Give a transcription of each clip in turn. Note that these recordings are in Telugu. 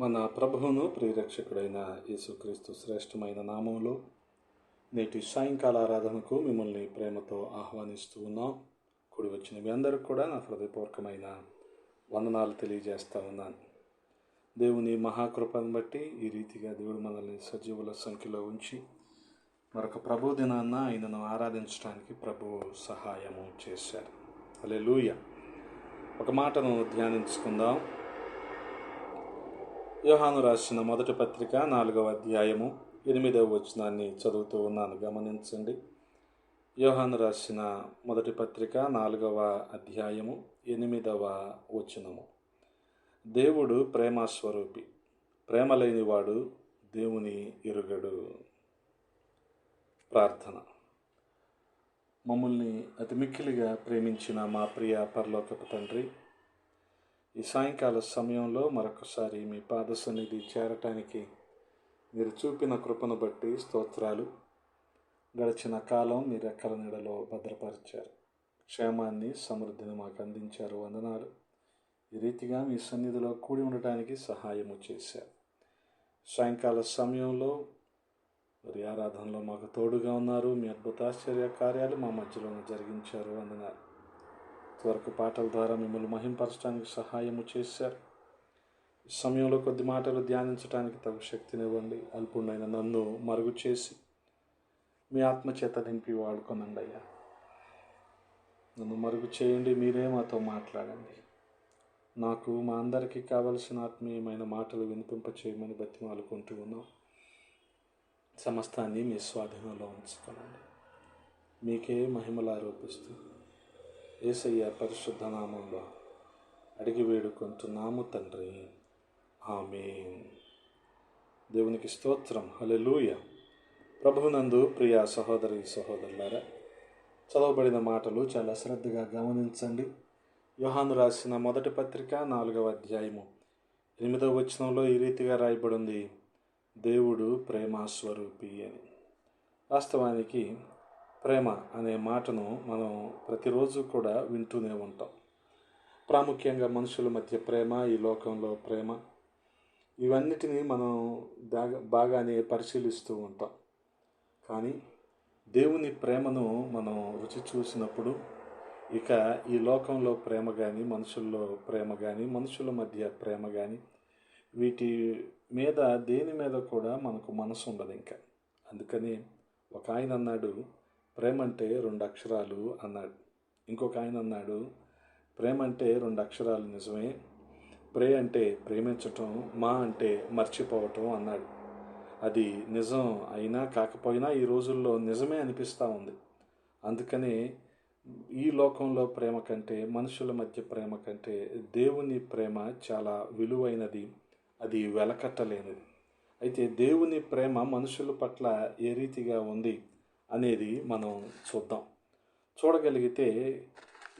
మన ప్రభువును ప్రియరక్షకుడైన యేసుక్రీస్తు శ్రేష్టమైన నామంలో నేటి సాయంకాల ఆరాధనకు మిమ్మల్ని ప్రేమతో ఆహ్వానిస్తూ ఉన్నాం. కుడి వచ్చిన మీ అందరికి కూడా నా హృదయపూర్వకమైన వందనాలు తెలియజేస్తూ ఉన్నాను. దేవుని మహాకృపను బట్టి ఈ రీతిగా దేవుడు మనల్ని సజీవుల సంఖ్యలో ఉంచి మరొక ప్రభు దినాన్న ఆయనను ఆరాధించడానికి ప్రభు సహాయము చేశారు. అలే లూయ ఒక మాటను ధ్యానించుకుందాం. యోహాను రాసిన మొదటి పత్రిక నాలుగవ అధ్యాయము ఎనిమిదవ వచనాన్ని చదువుతూ ఉన్నాను. గమనించండి. యోహాను రాసిన మొదటి పత్రిక నాలుగవ అధ్యాయము ఎనిమిదవ వచనము. దేవుడు ప్రేమస్వరూపి ప్రేమ లేనివాడు దేవుని ఎరుగడు. ప్రార్థన. మమ్మల్ని అతి మిక్కిలిగా ప్రేమించిన మా ప్రియ పరలోకపు తండ్రి ఈ సాయంకాల సమయంలో మరొకసారి మీ పాద సన్నిధి చేరటానికి మీరు చూపిన కృపను బట్టి స్తోత్రాలు. గడిచిన కాలం మీ రెక్కల నీడలో భద్రపరిచారు. క్షేమాన్ని సమృద్ధిని మాకు అందించారు. వందనాలు. ఈ రీతిగా మీ సన్నిధిలో కూడి ఉండటానికి సహాయము చేశారు. సాయంకాల సమయంలో మరి ఆరాధనలో మాకు తోడుగా ఉన్నారు. మీ అద్భుతాశ్చర్య కార్యాలు మా మధ్యలో జరిగించారు. వందనాలు. వరకు పాటల ద్వారా మిమ్మల్ని మహింపరచడానికి సహాయము చేశారు. ఈ సమయంలో కొద్ది మాటలు ధ్యానించడానికి తగు శక్తినివ్వండి అల్పుడైన నన్ను మరుగు చేసి మీ ఆత్మచేత నింపి వాడుకోనండి అయ్యా. నన్ను మరుగు చేయండి మీరే మాతో మాట్లాడండి. నాకు మా అందరికీ కావలసిన ఆత్మీయమైన మాటలు వినిపింప చేయమని బతిమాలుకుంటూ ఉన్నాం. సమస్తాన్ని మీ స్వాధీనంలో ఉంచుకోనండి. మీకే మహిమలు ఆరోపిస్తూ ఏసయ్య పరిశుద్ధ నామంలో అడిగి వేడుకుంటున్నాము తండ్రి. ఆమె దేవునికి స్తోత్రం. హలెలూయ ప్రభునందు ప్రియ సహోదరి సహోదరులారా చదవబడిన మాటలు చాలా శ్రద్ధగా గమనించండి. యోహాను రాసిన మొదటి పత్రిక నాలుగవ అధ్యాయము. ఎనిమిదవ వచనంలో ఈ రీతిగా రాయబడింది. దేవుడు ప్రేమాస్వరూపి అని. వాస్తవానికి ప్రేమ అనే మాటను మనం ప్రతిరోజు కూడా వింటూనే ఉంటాం. ప్రాముఖ్యంగా మనుషుల మధ్య ప్రేమ ఈ లోకంలో ప్రేమ ఇవన్నిటినీ మనం దాగా బాగానే పరిశీలిస్తూ ఉంటాం. కానీ దేవుని ప్రేమను మనం రుచి చూసినప్పుడు ఇక ఈ లోకంలో ప్రేమ కానీ మనుషుల్లో ప్రేమ కానీ మనుషుల మధ్య ప్రేమ కానీ వీటి మీద దేని మీద కూడా మనకు మనసు ఉండదు ఇంకా. అందుకని ఒక ఆయన అన్నాడు ప్రేమ అంటే రెండు అక్షరాలు అన్నాడు. ఇంకొక ఆయన అన్నాడు ప్రేమ అంటే రెండు అక్షరాలు నిజమే ప్రే అంటే ప్రేమించటం మా అంటే మర్చిపోవటం అన్నాడు. అది నిజం అయినా కాకపోయినా ఈ రోజుల్లో నిజమే అనిపిస్తూ ఉంది. అందుకనే ఈ లోకంలో ప్రేమ కంటే మనుషుల మధ్య ప్రేమ కంటే దేవుని ప్రేమ చాలా విలువైనది. అది వెలకట్టలేనిది. అయితే దేవుని ప్రేమ మనుషుల పట్ల ఏ రీతిగా ఉంది? అనేది మనం చూద్దాం. చూడగలిగితే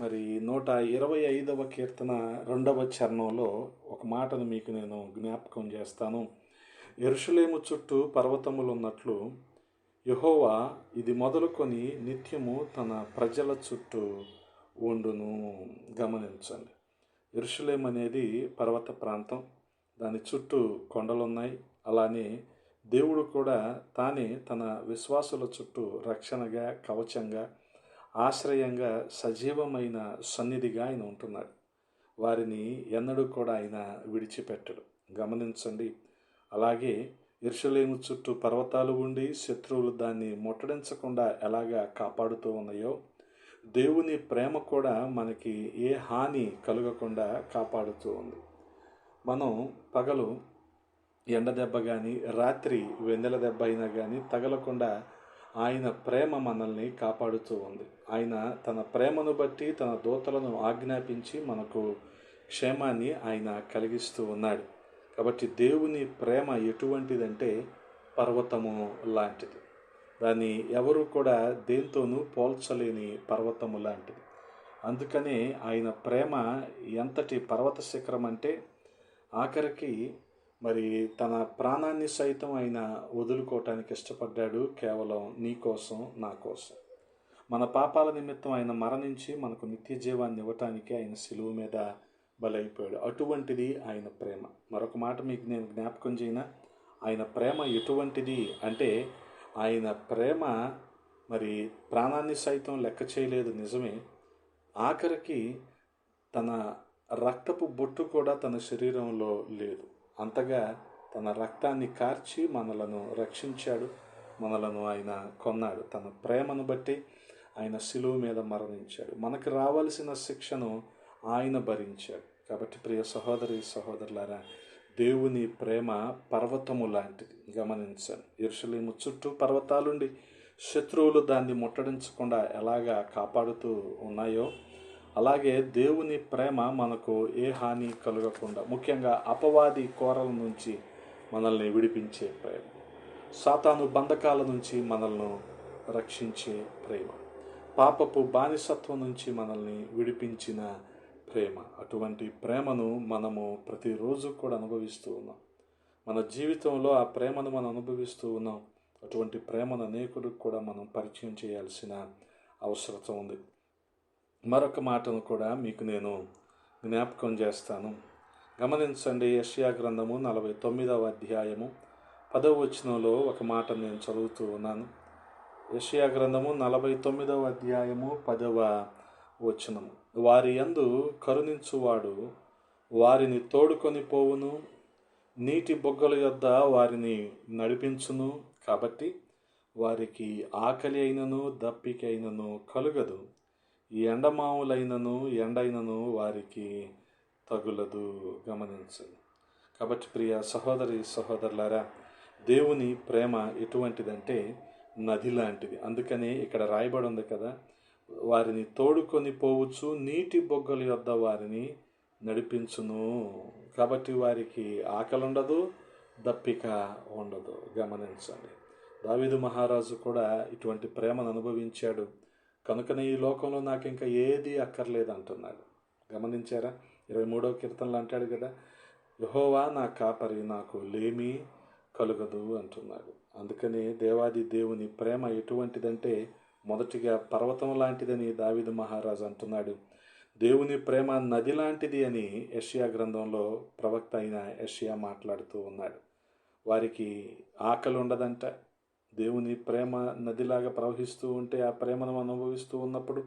మరి నూట ఇరవై ఐదవ కీర్తన రెండవ చరణంలో ఒక మాటను మీకు నేను జ్ఞాపకం చేస్తాను. ఎరుషులేము చుట్టూ పర్వతములు ఉన్నట్లు యహోవా ఇది మొదలుకొని నిత్యము తన ప్రజల చుట్టూ ఉండును. గమనించండి. ఎరుషులేం అనేది పర్వత ప్రాంతం. దాని చుట్టూ కొండలున్నాయి. అలానే దేవుడు కూడా తానే తన విశ్వాసుల చుట్టూ రక్షణగా కవచంగా ఆశ్రయంగా సజీవమైన సన్నిధిగా ఆయన ఉంటున్నాడు. వారిని ఎన్నడూ కూడా ఆయన విడిచిపెట్టడు. గమనించండి. అలాగే ఇర్షలేము చుట్టూ పర్వతాలు ఉండి శత్రువులు దాన్ని ముట్టడించకుండా ఎలాగా కాపాడుతూ ఉన్నాయో దేవుని ప్రేమ కూడా మనకి ఏ హాని కలగకుండా కాపాడుతూ ఉంది. మనం పగలు ఎండ దెబ్బ కానీ రాత్రి వెన్నెల దెబ్బ అయినా కానీ తగలకుండా ఆయన ప్రేమ మనల్ని కాపాడుతూ ఉంది. ఆయన తన ప్రేమను బట్టి తన దూతలను ఆజ్ఞాపించి మనకు క్షేమాన్ని ఆయన కలిగిస్తూ ఉన్నాడు. కాబట్టి దేవుని ప్రేమ ఎటువంటిదంటే పర్వతము లాంటిది. దాన్ని ఎవరు కూడా దేంతోనూ పోల్చలేని పర్వతము లాంటిది. అందుకనే ఆయన ప్రేమ ఎంతటి పర్వత శిఖరం అంటే ఆఖరికి మరి తన ప్రాణాన్ని సైతం ఆయన వదులుకోవటానికి ఇష్టపడ్డాడు కేవలం నీ కోసం నా కోసం. మన పాపాల నిమిత్తం ఆయన మరణించి మనకు నిత్య జీవాన్ని ఇవ్వటానికి ఆయన సిలువు మీద బలైపోయాడు. అటువంటిది ఆయన ప్రేమ. మరొక మాట మీకు నేను జ్ఞాపకం చేయన? ఆయన ప్రేమ ఎటువంటిది అంటే ఆయన ప్రేమ మరి ప్రాణాన్ని సైతం లెక్క చేయలేదు నిజమే. ఆఖరికి తన రక్తపు బొట్టు కూడా తన శరీరంలో లేదు. అంతగా తన రక్తాన్ని కార్చి మనలను రక్షించాడు. మనలను ఆయన కొన్నాడు. తన ప్రేమను బట్టి ఆయన సిలువు మీద మరణించాడు. మనకు రావాల్సిన శిక్షను ఆయన భరించాడు. కాబట్టి ప్రియ సహోదరి సహోదరులారా దేవుని ప్రేమ పర్వతము లాంటిది. గమనించండి. ఇరుషలేము చుట్టూ పర్వతాలుండి శత్రువులు దాన్ని ముట్టడించకుండా ఎలాగా కాపాడుతూ ఉన్నాయో అలాగే దేవుని ప్రేమ మనకు ఏ హాని కలగకుండా ముఖ్యంగా అపవాది కోరల నుంచి మనల్ని విడిపించే ప్రేమ. సాతాను బంధకాల నుంచి మనల్ని రక్షించే ప్రేమ. పాపపు బానిసత్వం నుంచి మనల్ని విడిపించిన ప్రేమ. అటువంటి ప్రేమను మనము ప్రతిరోజు కూడా అనుభవిస్తూ ఉన్నాం. మన జీవితంలో ఆ ప్రేమను మనం అనుభవిస్తూ ఉన్నాం. అటువంటి ప్రేమను అనేకులకు కూడా మనం పరిచయం చేయాల్సిన అవసరం ఉంది. మరొక మాటను కూడా మీకు నేను జ్ఞాపకం చేస్తాను. గమనించండి యష్యా గ్రంథము నలభై తొమ్మిదవ అధ్యాయము పదవ వచనంలో ఒక మాట నేను చదువుతూ ఉన్నాను. యష్యా గ్రంథము నలభై తొమ్మిదవ అధ్యాయము పదవ వచనము. వారి యందు కరుణించువాడు వారిని తోడుకొని పోవును నీటి బొగ్గల యొద్ద వారిని నడిపించును కాబట్టి వారికి ఆకలి అయినను దప్పికైనను కలుగదు. ఎండమావులైనను ఎండైనను వారికి తగులదు. గమనించు. కాబట్టి ప్రియ సహోదరి సహోదరులారా దేవుని ప్రేమ ఎటువంటిదంటే నది లాంటిది. అందుకనే ఇక్కడ రాయబడి ఉంది కదా వారిని తోడుకొని పోవచ్చు నీటి బొగ్గల యొద్ద వారిని నడిపించును. కాబట్టి వారికి ఆకలి ఉండదు దప్పిక ఉండదు. గమనించండి. దావిదు మహారాజు కూడా ఇటువంటి ప్రేమను అనుభవించాడు. కనుకనే ఈ లోకంలో నాకు ఇంకా ఏది అక్కర్లేదు అంటున్నాడు గమనించారా? ఇరవై మూడవ కీర్తనలు అంటాడు కదా యహోవా నా కాపరి నాకు లేమి కలుగదు అంటున్నాడు. అందుకనే దేవాది దేవుని ప్రేమ ఎటువంటిదంటే మొదటిగా పర్వతం లాంటిదని దావిద మహారాజు అంటున్నాడు. దేవుని ప్రేమ నది లాంటిది అని యష్యా గ్రంథంలో ప్రవక్త అయిన యష్యా మాట్లాడుతూ ఉన్నాడు. వారికి ఆకలి ఉండదంట దేవుని ప్రేమ నదిలాగా ప్రవహిస్తూ ఉంటే ఆ ప్రేమను అనుభవిస్తూ ఉన్నప్పుడు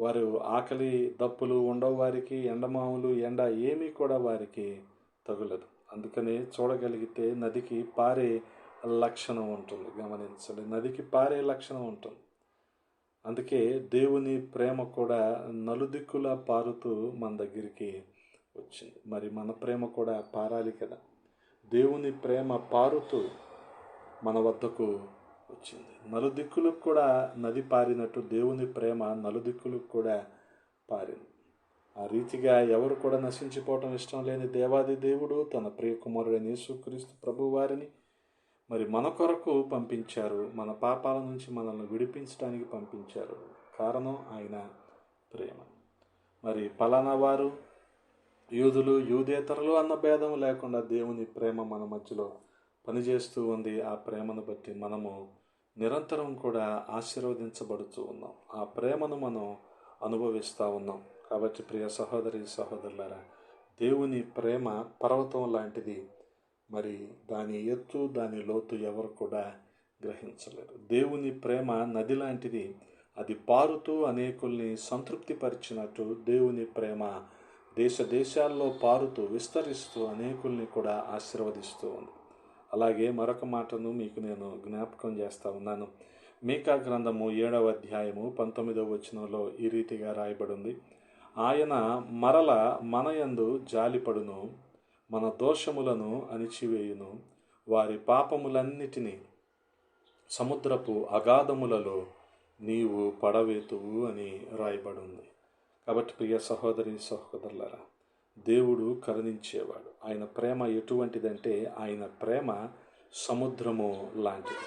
వారు ఆకలి దప్పులు ఉండవు వారికి ఎండమాములు ఎండ ఏమీ కూడా వారికి తగులదు. అందుకనే చూడగలిగితే నదికి పారే లక్షణం ఉంటుంది. గమనించండి నదికి పారే లక్షణం ఉంటుంది. అందుకే దేవుని ప్రేమ కూడా నలుదిక్కులా పారుతూ మన దగ్గరికి వచ్చింది. మరి మన ప్రేమ కూడా పారాలి కదా. దేవుని ప్రేమ పారుతూ మన వద్దకు వచ్చింది. నలుదిక్కులకు కూడా నది పారినట్టు దేవుని ప్రేమ నలుదిక్కులకు కూడా పారింది. ఆ రీతిగా ఎవరు కూడా నశించిపోవటం ఇష్టం లేని దేవాది దేవుడు తన ప్రియకుమారుడైన యేసుక్రీస్తు ప్రభు వారిని మరి మన కొరకు పంపించారు. మన పాపాల నుంచి మనల్ని విడిపించడానికి పంపించారు. కారణం ఆయన ప్రేమ. మరి పలానా వారు యూదులు యూదేతరులు అన్న భేదం లేకుండా దేవుని ప్రేమ మన మధ్యలో పనిచేస్తూ ఉంది ఆ ప్రేమను బట్టి మనము నిరంతరం కూడా ఆశీర్వదించబడుతూ ఉన్నాం. ఆ ప్రేమను మనం అనుభవిస్తూ ఉన్నాం. కాబట్టి ప్రియ సహోదరి సహోదరులారా దేవుని ప్రేమ పర్వతం లాంటిది. మరి దాని ఎత్తు దాని లోతు ఎవరు కూడా గ్రహించలేరు. దేవుని ప్రేమ నది లాంటిది. అది పారుతూ అనేకుల్ని సంతృప్తిపరిచినట్టు దేవుని ప్రేమ దేశ దేశాల్లో పారుతూ విస్తరిస్తూ అనేకుల్ని కూడా ఆశీర్వదిస్తూ ఉంది. అలాగే మరొక మాటను మీకు నేను జ్ఞాపకం చేస్తా ఉన్నాను. మీకా గ్రంథము ఏడవ అధ్యాయము పంతొమ్మిదవ వచనంలో ఈ రీతిగా రాయబడింది. ఆయన మరల మనయందు జాలిపడును మన దోషములను అణిచివేయును. వారి పాపములన్నిటినీ సముద్రపు అగాధములలో నీవు పడవేతువు అని రాయబడింది. కాబట్టి ప్రియ సహోదరి సహోదరులరా దేవుడు కరుణించేవాడు. ఆయన ప్రేమ ఎటువంటిదంటే ఆయన ప్రేమ సముద్రము లాంటిది.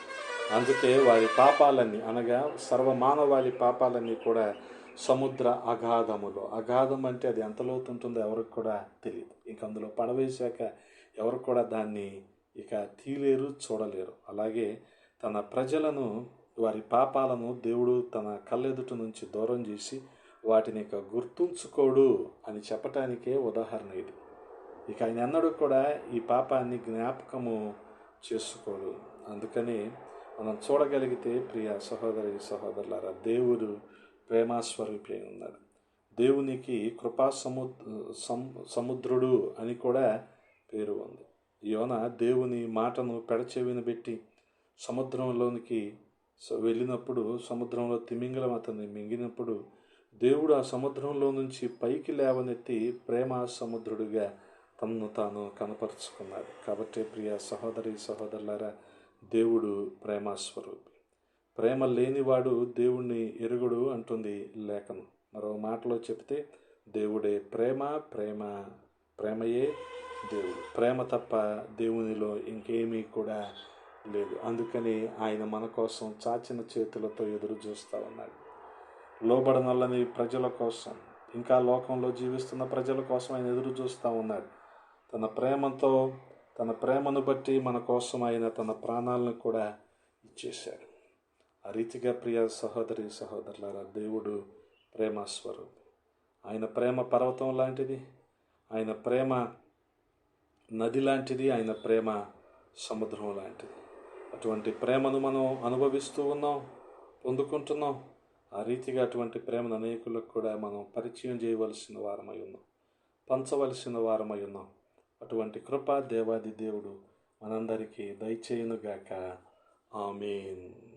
అందుకే వారి పాపాలన్నీ అనగా సర్వమానవాళి పాపాలన్నీ కూడా సముద్ర అగాధములో అగాధం అంటే అది ఎంత లోతు ఉంటుందో ఎవరికి కూడా తెలియదు. ఇంక అందులో పడవేశాక ఎవరు కూడా దాన్ని ఇక తీలేరు చూడలేరు. అలాగే తన ప్రజలను వారి పాపాలను దేవుడు తన కళ్ళెదుట నుంచి దూరం చేసి వాటిని ఇక గుర్తుంచుకోడు అని చెప్పటానికే ఉదాహరణ ఇది. ఇక ఆయన ఎన్నడూ కూడా ఈ పాపాన్ని జ్ఞాపకము చేసుకోడు. అందుకని మనం చూడగలిగితే ప్రియ సహోదరి సహోదరులారా దేవుడు ప్రేమాస్వరూపి అయి ఉన్నాడు. దేవునికి కృపా సము సముద్రుడు అని కూడా పేరు ఉంది. యోన దేవుని మాటను పెడచెవిన పెట్టి సముద్రంలోనికి వెళ్ళినప్పుడు సముద్రంలో తిమింగలం అతన్ని మింగినప్పుడు దేవుడు ఆ సముద్రంలో నుంచి పైకి లేవనెత్తి ప్రేమ సముద్రుడిగా తనను తాను కనపరుచుకున్నాడు. కాబట్టి ప్రియ సహోదరి సహోదరులారా దేవుడు ప్రేమస్వరూపి. ప్రేమ లేనివాడు దేవుణ్ణి ఎరుగుడు అంటుంది లేఖనం. మరో మాటలో చెప్తే దేవుడే ప్రేమ ప్రేమ ప్రేమయే దేవుడు. ప్రేమ తప్ప దేవునిలో ఇంకేమీ కూడా లేదు. అందుకని ఆయన మన కోసం చాచిన చేతులతో ఎదురు చూస్తూ ఉన్నాడు. లోబడనల్లని ప్రజల కోసం. ఇంకా లోకంలో జీవిస్తున్న ప్రజల కోసం ఆయన ఎదురు చూస్తూ ఉన్నాడు. తన ప్రేమతో తన ప్రేమను బట్టి మన కోసం ఆయన తన ప్రాణాలను కూడా ఇచ్చేశాడు. ఆ రీతిగా ప్రియ సహోదరి సహోదరులారా దేవుడు ప్రేమస్వరూపం ఆయన ప్రేమ పర్వతం లాంటిది ఆయన ప్రేమ నది లాంటిది ఆయన ప్రేమ సముద్రం లాంటిది. అటువంటి ప్రేమను మనం అనుభవిస్తూ ఉన్నాం పొందుకుంటున్నాం. ఆ రీతిగా అటువంటి ప్రేమను అనేకులకు కూడా మనం పరిచయం చేయవలసిన వారమై ఉన్నాం. పంచవలసిన వారమై ఉన్నాం. అటువంటి కృప దేవాది దేవుడు మనందరికీ దయచేయునుగాక. ఆమెన్.